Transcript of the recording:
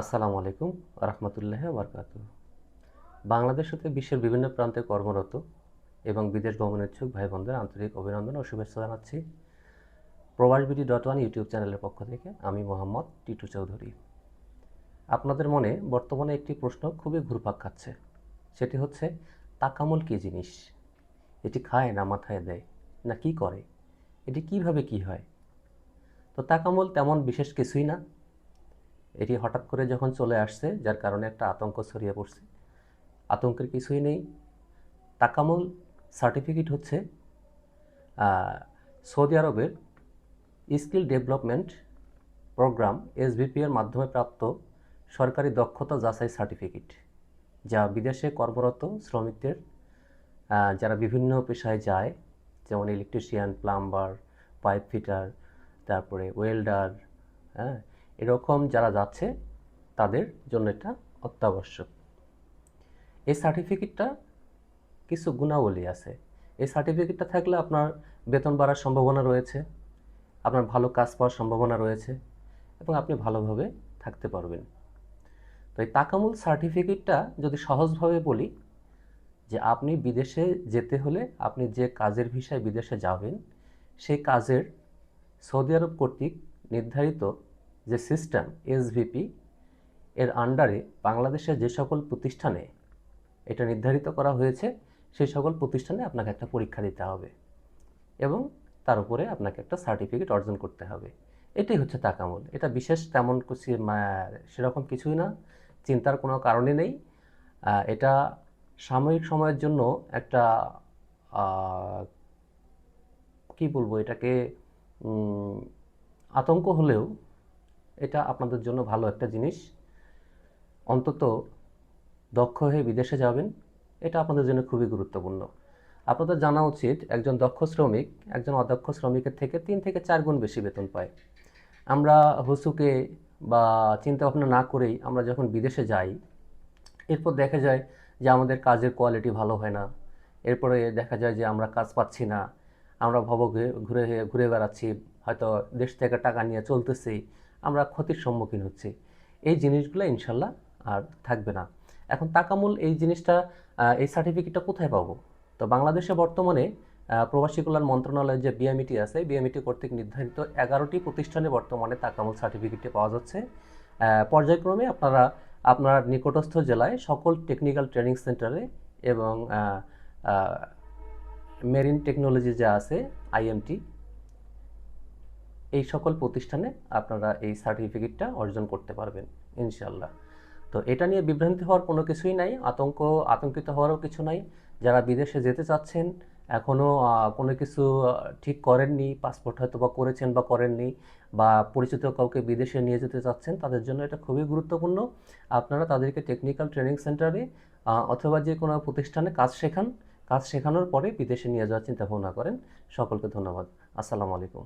আসসালামু আলাইকুম রহমতুল্লাহ বরকাত বাংলাদেশ হতে বিশ্বের বিভিন্ন প্রান্তে কর্মরত এবং বিদেশ ভ্রমণেচ্ছুক ভাই বোনদের আন্তরিক অভিনন্দন ও শুভেচ্ছা জানাচ্ছি প্রবাস প্রবাসবিডি ডট ওয়ান ইউটিউব চ্যানেলের পক্ষ থেকে। আমি মোহাম্মদ টিটু চৌধুরী। আপনাদের মনে বর্তমানে একটি প্রশ্ন খুবই ঘুরপাক খাচ্ছে। সেটি হচ্ছে, তাকামল কী জিনিস? এটি খায় না মাথায় দেয়? না কি করে? এটি কীভাবে কি হয়? তো তাকামল তেমন বিশেষ কিছুই না। এটি হঠাৎ করে যখন চলে আসছে, যার কারণে একটা আতঙ্ক ছড়িয়ে পড়ছে। আতঙ্কের কিছুই নেই। তাকামুল সার্টিফিকেট হচ্ছে সৌদি আরবের স্কিল ডেভেলপমেন্ট প্রোগ্রাম, এসভিপি এর মাধ্যমে প্রাপ্ত সরকারি দক্ষতা যাচাই সার্টিফিকেট, যা বিদেশে কর্মরত শ্রমিকদের যারা বিভিন্ন পেশায় যায়, যেমন ইলেকট্রিশিয়ান, প্লাম্বার, পাইপ ফিটার, তারপরে ওয়েল্ডার হ্যাঁ এরকম যারা যাচ্ছে, তাদের জন্য এটা অত্যাবশ্যক। এই সার্টিফিকেটটা কিছু গুণাবলী আছে। এই সার্টিফিকেটটা থাকলে আপনার বেতন বাড়ার সম্ভাবনা রয়েছে, আপনার ভালো কাজ পাওয়ার সম্ভাবনা রয়েছে এবং আপনি ভালোভাবে থাকতে পারবেন। তো এই তাকামুল সার্টিফিকেটটা যদি সহজভাবে বলি, যে আপনি বিদেশে যেতে হলে আপনি যে কাজের ভিসায় বিদেশে যাবেন, সেই কাজের সৌদি আরব কর্তৃক নির্ধারিত যে সিস্টেম এসভিপি এর আন্ডারে বাংলাদেশের যে সকল প্রতিষ্ঠানে এটা নির্ধারিত করা হয়েছে, সেই সকল প্রতিষ্ঠানে আপনাকে একটা পরীক্ষা দিতে হবে এবং তার উপরে আপনাকে একটা সার্টিফিকেট অর্জন করতে হবে। এটাই হচ্ছে তাকামুল। এটা বিশেষ তেমন সেরকম কিছুই না, চিন্তার কোনো কারণই নেই। এটা সাময়িক সময়ের জন্য একটা কি বলব এটাকে আতঙ্ক হলেও এটা আপনাদের জন্য ভালো একটা জিনিস। অন্তত দক্ষ হয়ে বিদেশে যাবেন, এটা আপনাদের জন্য খুবই গুরুত্বপূর্ণ। আপনাদের জানা উচিত, একজন দক্ষ শ্রমিক, একজন অদক্ষ শ্রমিকের থেকে তিন থেকে চার গুণ বেশি বেতন পায়। আমরা হুসুকে বা চিন্তা ভাবনা না করেই আমরা যখন বিদেশে যাই, এরপর দেখা যায় যে আমাদের কাজের কোয়ালিটি ভালো হয় না। এরপরে দেখা যায় যে আমরা কাজ পাচ্ছি না। আমরা ভব ঘুরে- ঘুরে ঘুরে বেড়াচ্ছি, হয়তো দেশ থেকে টাকা নিয়ে চলতেছি। আমরা ক্ষতির সম্মুখীন হচ্ছি। এই জিনিসগুলো ইনশাল্লাহ আর থাকবে না। এখন তাকামুল এই জিনিসটা এই সার্টিফিকেটটা কোথায় পাবো? তো বাংলাদেশে বর্তমানে প্রবাসী কল্যাণ মন্ত্রণালয়ের যে বিএমইটি আছে বিএমইটি কর্তৃক নির্ধারিত এগারোটি প্রতিষ্ঠানে বর্তমানে তাকামুল সার্টিফিকেটটি পাওয়া যাচ্ছে। পর্যায়ক্রমে আপনারা, আপনার নিকটস্থ জেলায় সকল টেকনিক্যাল ট্রেনিং সেন্টারে এবং মেরিন টেকনোলজি যা আছে আইএমটি এই সকল প্রতিষ্ঠানে আপনারা এই সার্টিফিকেটটা অর্জন করতে পারবেন ইনশাল্লাহ তো এটা নিয়ে বিভ্রান্তি হওয়ার কোনো কিছুই নাই, আতঙ্ক, আতঙ্কিত হওয়ারও কিছু নাই। যারা বিদেশে যেতে চাচ্ছেন এখনও কোনো কিছু ঠিক করেননি, পাসপোর্ট হয়তো বা করেছেন বা করেননি, বা পরিচিত কাউকে বিদেশে নিয়ে যেতে চাচ্ছেন, তাদের জন্য এটা খুবই গুরুত্বপূর্ণ। আপনারা তাদেরকে টেকনিক্যাল ট্রেনিং সেন্টারে অথবা যে কোনো প্রতিষ্ঠানে কাজ শেখান, কাজ শেখানোর পরে বিদেশে নিয়ে যাওয়ার চিন্তা ভাবনা করেন। সকলকে ধন্যবাদ। আসসালামু আলাইকুম।